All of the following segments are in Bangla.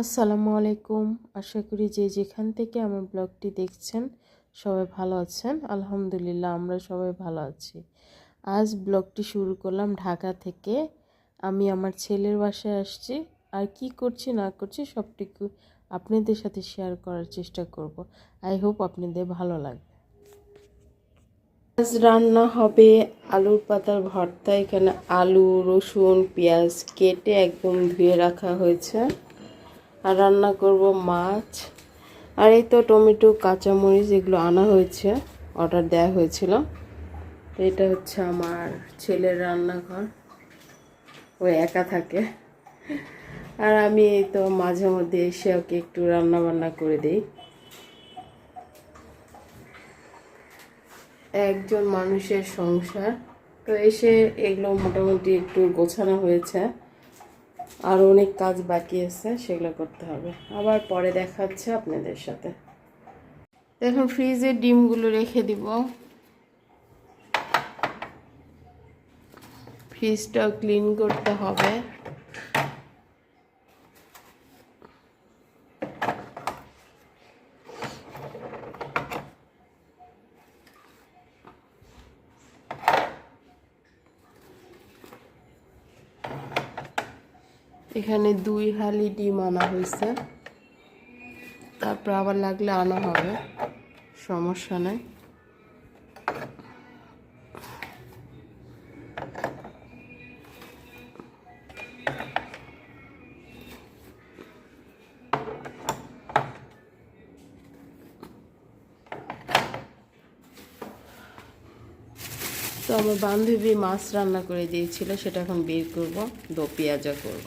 আসসালামু আলাইকুম। আশা করি যে যেখান থেকে আমার ব্লগটি দেখছেন, সবাই ভালো আছেন। আলহামদুলিল্লাহ, আমরা সবাই ভালো আছি। আজ ব্লগটি শুরু করলাম ঢাকা থেকে। আমি আমার ছেলের বাসায় আসছি। আর কি করছি, না করছি, সবটুকু আপনাদের সাথে শেয়ার করার চেষ্টা করব। আই হোপ আপনাদের ভালো লাগবে। আজ রান্না হবে আলুর পাতার ভর্তা। এখানে আলু, রসুন, পেঁয়াজ কেটে একদম ধুয়ে রাখা হয়েছে। আর রান্না করব মাছ। আর এই তো টমেটো, কাঁচামরিচ এগুলো আনা হয়েছে অর্ডার দেওয়া হয়েছিল। এটা হচ্ছে আমার ছেলের রান্নাঘর। ও একা থাকে। আর আমি এই তো মাঝে মধ্যে এসে ওকে একটু রান্না বান্না করে দিই। একজন মানুষের সংসার। তো এসে এগুলো মোটামুটি একটু গোছানো হয়েছে। আর অনেক কাজ বাকি আছে, সেগুলো করতে হবে। আবার পরে দেখাচ্ছে আপনাদের সাথে। দেখুন, ফ্রিজে ডিমগুলো রেখে দিব। ফ্রিজটাও ক্লিন করতে হবে। এখানে দুই হালি ডিম আনা হয়েছে। তারপর আবার লাগলে আনা হবে। সমস্যা নেই। তো আমার বান্ধবী মাছ রান্না করে দিয়েছিল, সেটা এখন বের করব, দো পেঁয়াজা করব।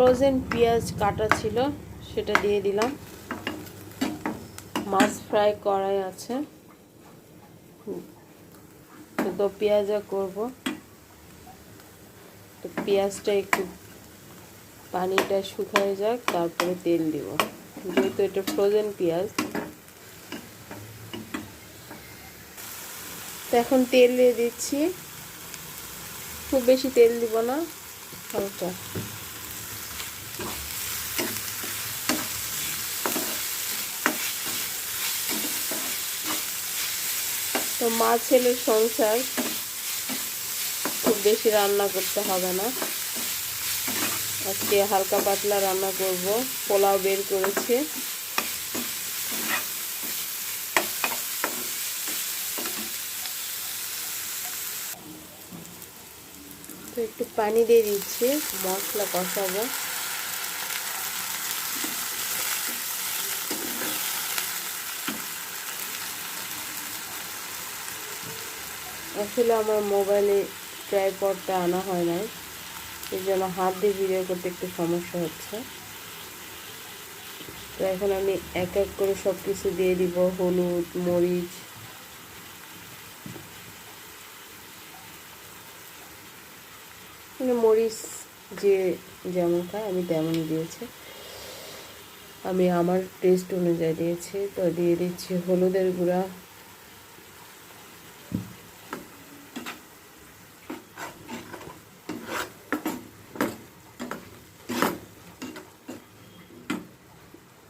ফ্রোজেন পেঁয়াজ কাটা ছিল, সেটা দিয়ে দিলাম। মাছ ফ্রাই করাই আছে। তো পেঁয়াজা করব। তো পেঁয়াজটা একটু পানিটা শুকায় যাক, তারপরে তেল দিব। যেহেতু এটা ফ্রোজেন পেঁয়াজ। তো এখন তেল দিয়ে দিচ্ছি। খুব বেশি তেল দিব না, হালকা। তো মা ছেলের সংসার খুব বেশি রান্না করতে হবে না। আজকে হালকা পাতলা রান্না করব, পোলাও বের করেছে। একটু পানি দিয়ে দিচ্ছি, মশলা কষাবো। আসলে আমার মোবাইলে ট্রাইপডটা আনা হয় নাই। এই জন্য হাত দিয়ে ভিডিও করতে একটু সমস্যা হচ্ছে। তো এখন আমি এক এক করে সব কিছু দিয়ে দিব, হলুদ, মরিচ। মানে মরিচ যে যেমন খায় আমি তেমনই দিয়েছি। আমি আমার টেস্ট অনুযায়ী দিয়েছি। তো দিয়ে দিচ্ছি হলুদের গুঁড়া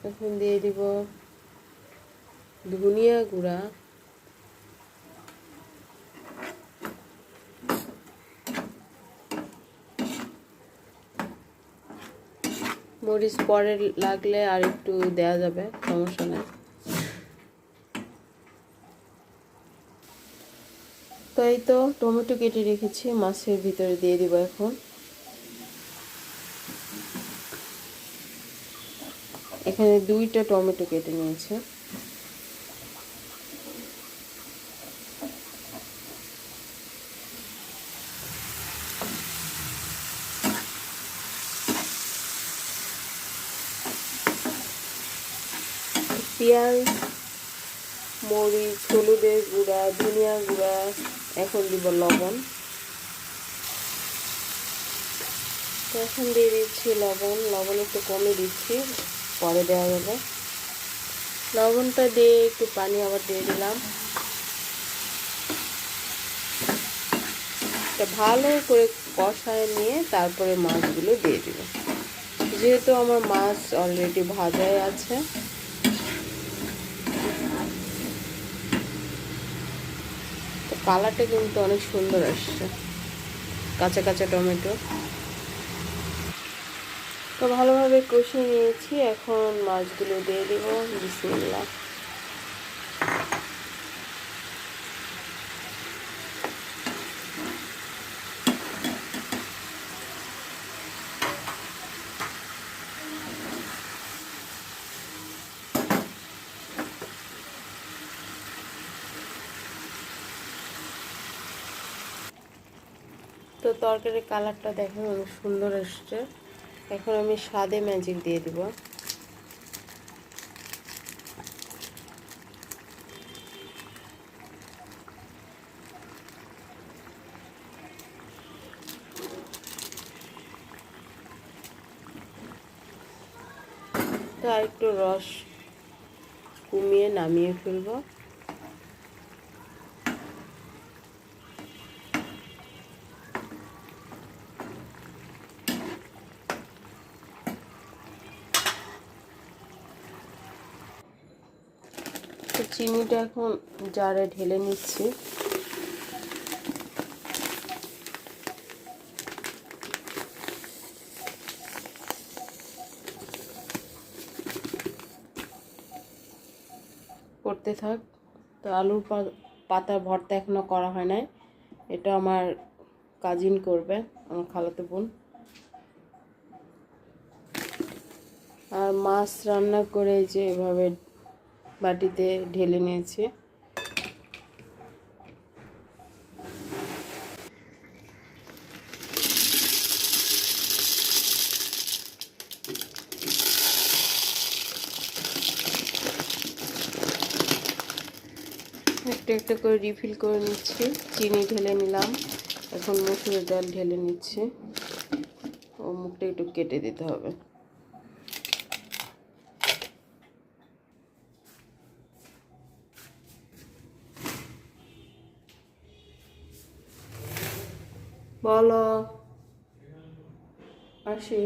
এখন দিয়ে দিব ধনিয়া গুঁড়া। মরিচ পরে লাগলে আর একটু দেয়া যাবে, সমস্যা নেই। তো তো টমেটো কেটে রেখেছি, মাছের ভিতরে দিয়ে দিব এখন। এখানে দুইটা টমেটো কেটে নিয়েছে। পেঁয়াজ, মরিচ, হলুদের গুঁড়া, ধনিয়া গুঁড়া, এখন দিব লবণ। এখন দিয়ে দিচ্ছি লবণ লবণ একটু কমে দিচ্ছি। পরে দেওয়া যাবে। লবণটা দিয়ে একটু পানি আবার দিয়ে দিলাম। ভালো করে কষায় নিয়ে তারপরে মাছগুলো দিয়ে দিব। যেহেতু আমার মাছ অলরেডি ভাজাই আছে। কালারটা কিন্তু অনেক সুন্দর আসছে। কাঁচা কাঁচা টমেটো। তো ভালোভাবে কষিয়ে নিয়েছি। এখন মাছগুলো দিয়ে দিব। বিসমিল্লা তো তরকারির কালারটা দেখেন অনেক সুন্দর এসছে। এখন আমি স্বাদে ম্যাজিক দিয়ে দিব। তো আর একটু রস কমিয়ে নামিয়ে ফেলব তো চিনিটা এখন জারে ঢেলে নিচ্ছি। করতে থাক। তো আলুর পাতা ভর্তা এখনও করা হয় নাই। এটা আমার কাজিন করবে, আমার খালাতো বোন। আর মাছ রান্না করে যে এভাবে বাটিতে ঢেলে নিয়েছি। একটু একটু করে রিফিল করে নিচ্ছি। চিনি ঢেলে নিলাম। এখন মুসুরের ডাল ঢেলে নিচ্ছি। ও মুখটা একটু কেটে দিতে হবে। বলো। আসি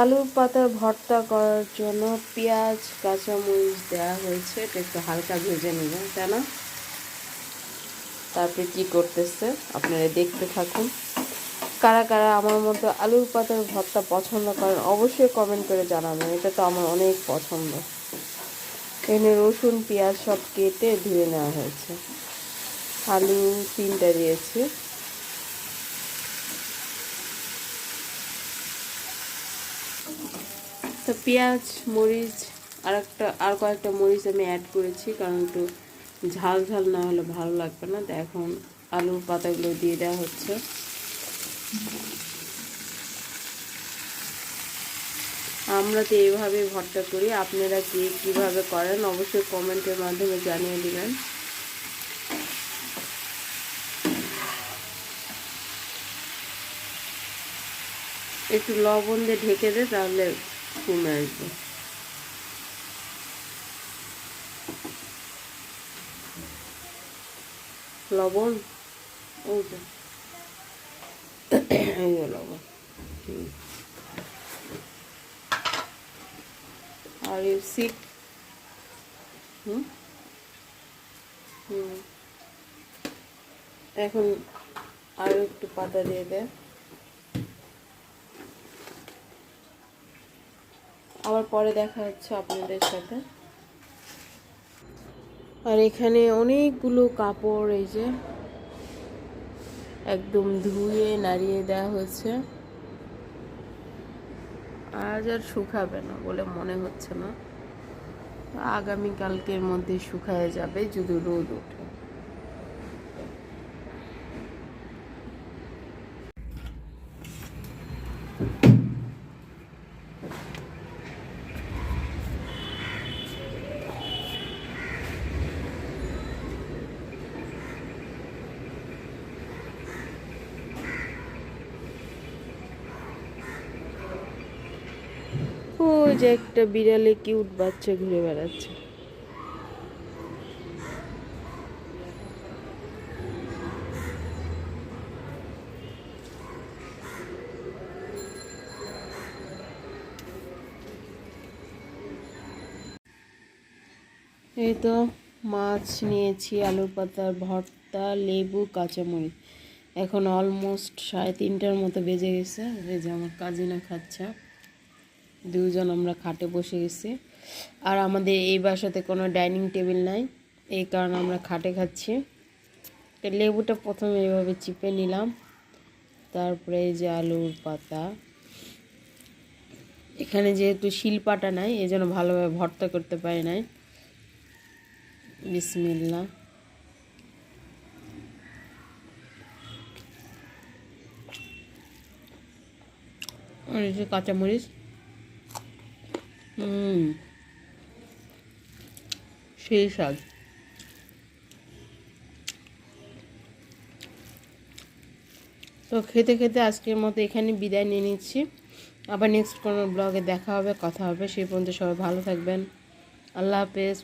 আলুর পাতার ভর্তা করার জন্য পেঁয়াজ, কাঁচামরিচ দেওয়া হয়েছে। একটু হালকা ভেজে নেবেন তাই না তারপরে কি করতেছে? আপনারা দেখতে থাকুন। কারা কারা আমার মতো আলুর পাতার ভর্তা পছন্দ করেন, অবশ্যই কমেন্ট করে জানাবেন। এটা তো আমার অনেক পছন্দ। এখানে রসুন, পেঁয়াজ সব কেটে ধুয়ে নেওয়া হয়েছে। আলু তিনটা দিয়েছি। তো পেঁয়াজ, মরিচ আর একটা আর কয়েকটা মরিচ আমি অ্যাড করেছি, কারণ একটু ঝাল ঝাল না হলে ভালো লাগবে না। তো এখন আলুর পাতাগুলো দিয়ে দেওয়া হচ্ছে। আমরা তো এইভাবে ভর্তা করি। আপনারা কি কীভাবে করেন অবশ্যই কমেন্টের মাধ্যমে জানিয়ে দিবেন। একটু লবণ দিয়ে ঢেকে দে, তাহলে কমে আসবে। লবণ ওই লবণ। আর ইউ সিক, হুম? হুম। এখন আরও একটু পাতা দিয়ে দে। আবার পরে দেখা হচ্ছে আপনাদের সাথে। আর এখানে অনেকগুলো কাপড়, এই যে একদম ধুয়ে নাড়িয়ে দেওয়া হয়েছে। আজ আর শুকাবে না বলে মনে হচ্ছে না। আগামীকালকের মধ্যে শুকায় যাবে, যদি রোদ ওঠে। ও যে একটা বিড়ালে কিউট বাচ্চা ঘুরে বেড়াচ্ছে। এই তো মাছ নিয়েছি, আলু পাতার ভর্তা, লেবু, কাঁচামরিচ। এখন অলমোস্ট সাড়ে তিনটার মতো বেজে গেছে। যে আমার কাজিনা খাচ্ছে। দুজন আমরা খাটে বসে গেছি। আর আমাদের এই বাসাতে কোনো ডাইনিং টেবিল নাই, এই কারণে আমরা খাটে খাচ্ছি। লেবুটা প্রথমে এইভাবে চিপে নিলাম, তারপরে এই যে আলুর পাতা। এখানে যেহেতু শিলপাটা নাই এই জন্য ভালোভাবে ভর্তা করতে পারি নাই। বিসমিল্লা। কাঁচামরিচ। হুম। সেই স্বাদ তো খেতে খেতে আজকের মতো এখানে বিদায় নিয়ে নিচ্ছি। আবার নেক্সট কোনো ব্লগে দেখা হবে, কথা হবে, সেই পর্যন্ত সবাই ভালো থাকবেন। আল্লাহ হাফেজ।